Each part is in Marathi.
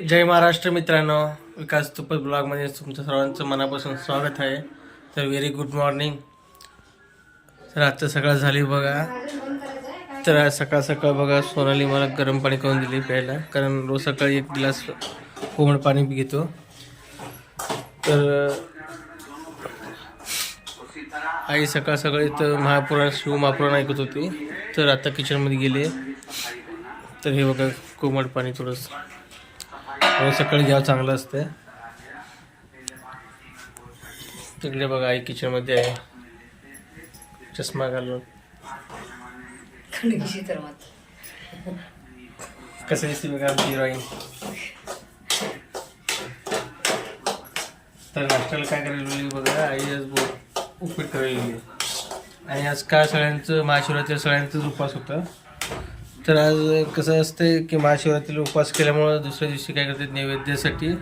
जय महाराष्ट्र मित्रांनो विकास तुपत ब्लॉगमध्ये तुमचं सर्वांचं मनापासून स्वागत आहे. तर व्हेरी गुड मॉर्निंग तर आजचं सकाळ झाली बघा. तर सकाळ सकाळ बघा सोनाली मला गरम पाणी करून दिली प्यायला. कारण रोज सकाळी एक ग्लास कोमट पाणी घेतो. तर आई सकाळ सकाळी तर महापुराण शिव महापुराण ऐकत होती. तर आता किचनमध्ये गेले. तर हे बघा कोमट पाणी थोडंसं. रोज सकाळी घ्यावं चांगलं असतं. तिकडे बघा आई किचनमध्ये आहे. चष्मा घालून. कसं दिसते बघा आमची हिरोईन तर नाश्त्याला काय करायला बघा आई आज बो- उपीट करायला आणि आज काय सगळ्यांचं महाशिवरात्री सगळ्यांचाच उपवास होता. तर आज कसं असतं की महाशिवरात्रीला उपवास केल्यामुळं दुसऱ्या दिवशी काय करतात? नैवेद्यासाठी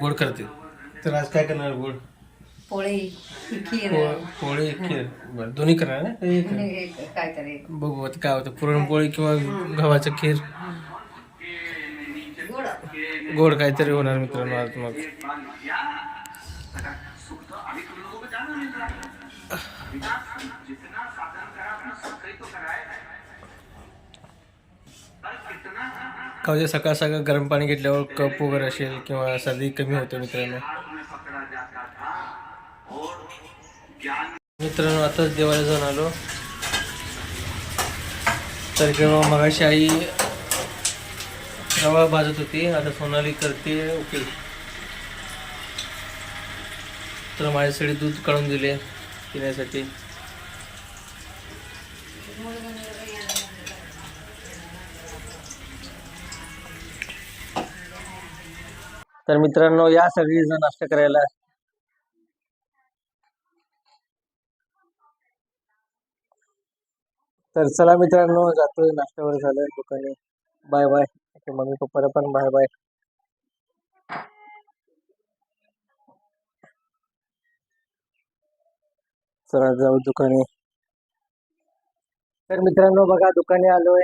गोड करते तर आज काय करणार गोड? पोळी खीर. पो- पोळी खीर. बरं दोन्ही करणार ना? काही एक? हे काय बघू आता काय होतं. पुरणपोळी किंवा गव्हाचं खीर? गोड गोड काहीतरी होणार मित्रांनो आज मग. का म्हणजे सकाळ सकाळ गरम पाणी घेतल्यावर कप वगैरे असेल किंवा सर्दी कमी होते मित्रांनो. मित्रांनो आताच देवाला जाऊन आलो. तर किंवा मगाशी आई रवा भाजत होती. आता सोनाली करते ओके तर माझ्यासाठी दूध काढून दिले पिण्यासाठी. तर मित्रांनो या सगळी जण नाश्ता करायला तर चला मित्रांनो जातोय. नाश्त्यावर झालं दुकाने. Bye bye. मम्मी पप्पाला पण बाय बाय. चला जाऊ दुकाने. तर मित्रांनो बघा दुकाने आलोय.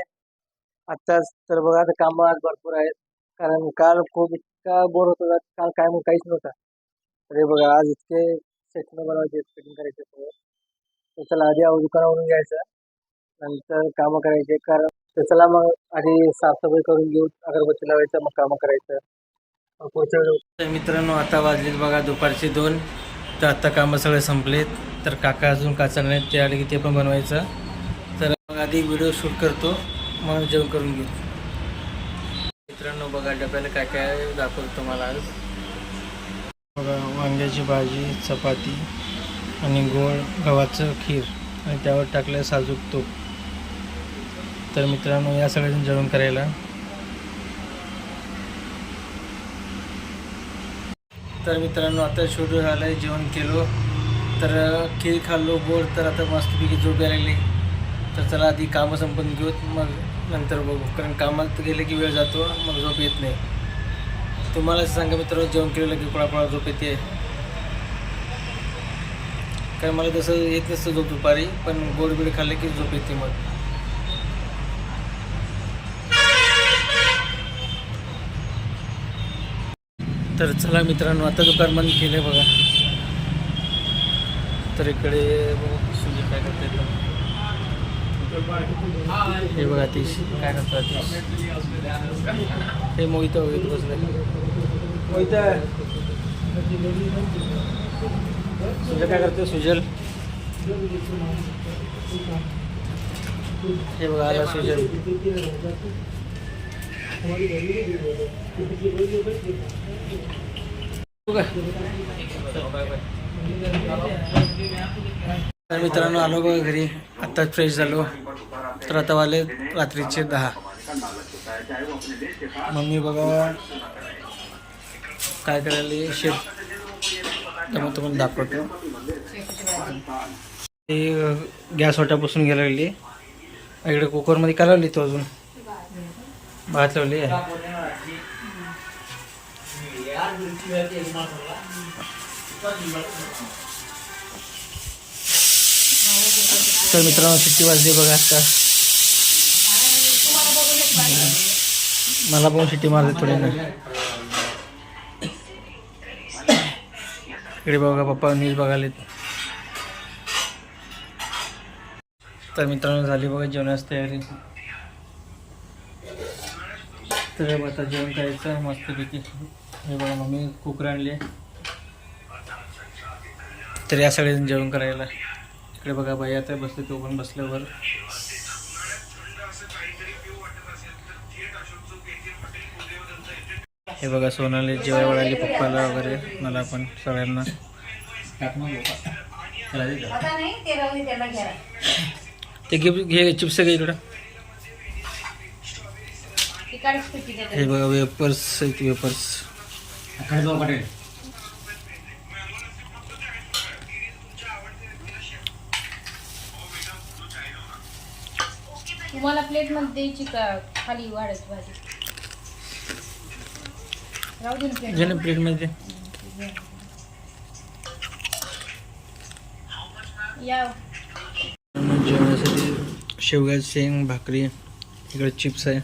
आत्ताच तर बघा कामं आज भरपूर आहेत. कारण काल खूप इतका बोर होत होता काल काय मग काहीच नव्हता. अरे बघा आज इतके सेटनं बनवायचे फिटिंग करायचे सगळं. तर चला आधी दुकानावरून घ्यायचं. नंतर कामं करायचे कारण तर चला मग आधी साफसफाई करून घेऊ अगरबत्ती लावायचं मग कामं करायचं. मग पुढच्या मित्रांनो आता वाजलेत बघा दुपारचे दोन. तर आता कामं सगळे संपलेत. तर काका अजून काचा नाही ते आले की ते पण बनवायचं. तर मग आधी व्हिडिओ शूट करतो. मग जेवण करून घेऊ. मित्रांनो बघा डब्याला काय काय दाखवतो तुम्हाला आज. बघा वांग्याची भाजी चपाती आणि गोड गव्हाचं खीर आणि त्यावर टाकलं साजूक तूप. तर मित्रांनो या सगळ्यांनी जेवण करायला. तर मित्रांनो आता शूट झालं आहे जेवण केलो. तर खीर खाल्लो गोड तर आता मस्तपैकी झोप यायला लागली. तर चला आधी कामं संपन्न घेऊत. मग नंतर बघू. कारण कामात गेले की वेळ जातो मग झोप येत नाही. तुम्हाला असं सांगा मित्र जेवण केलेलं की कोणाकोणा झोप येते? कारण मला तसं येत नसतं झोप दुपारी पण गोड बीड की झोप येते मग. तर चला मित्रांनो आता दुकान बंद केलं बघा. तर इकडे बघू काय करता येतं हे बघा तीस काय करतो तीस हे मोहित होईल बसले. मोहित. सुजल काय करते सुजल. हे बघा आला सुजल. बघा. तर मित्रांनो आलो बघा घरी. आत्ताच फ्रेश झालो. तर आता वाले रात्रीचे दहा. मम्मी बघा काय करायला शेप त्यामुळे तुम्हाला दाखवतो. ते गॅस वाट्यापासून घ्यायला लागली. इकडे कुकरमध्ये काय लावली तो अजून? भात लावली आहे. तर मित्रांनो किती वाजली बघा आता? मला पण शिट्टी मारली थोडी ना. इकडे बघा पप्पा न्यूज बघाले तर मित्रांनो झाली बघा जेवणाची तयारी. तर आता जेवण करायचं मस्तपैकी. हे बघा मम्मी कुकर आणले तर या सगळे जेवण करायला. इकडे बघा बाई आता बसले तो पण बसल्यावर. हे बघा सोनाली जेवाय वळाली पप्पाला वगैरे मला पण सगळ्यांना. ते गिफ्ट घे चिप्स घे इकडं. हे बघा वेपर्स आहेत वेपर्स तुम्हाला प्लेटमध्ये द्यायची का? खाली वाढायची भाजी राहू दे ना ना प्लेटमध्ये मध्ये. या. जेवणासाठी शेवग्याची शेंग भाकरी इकडे चिप्स आहे.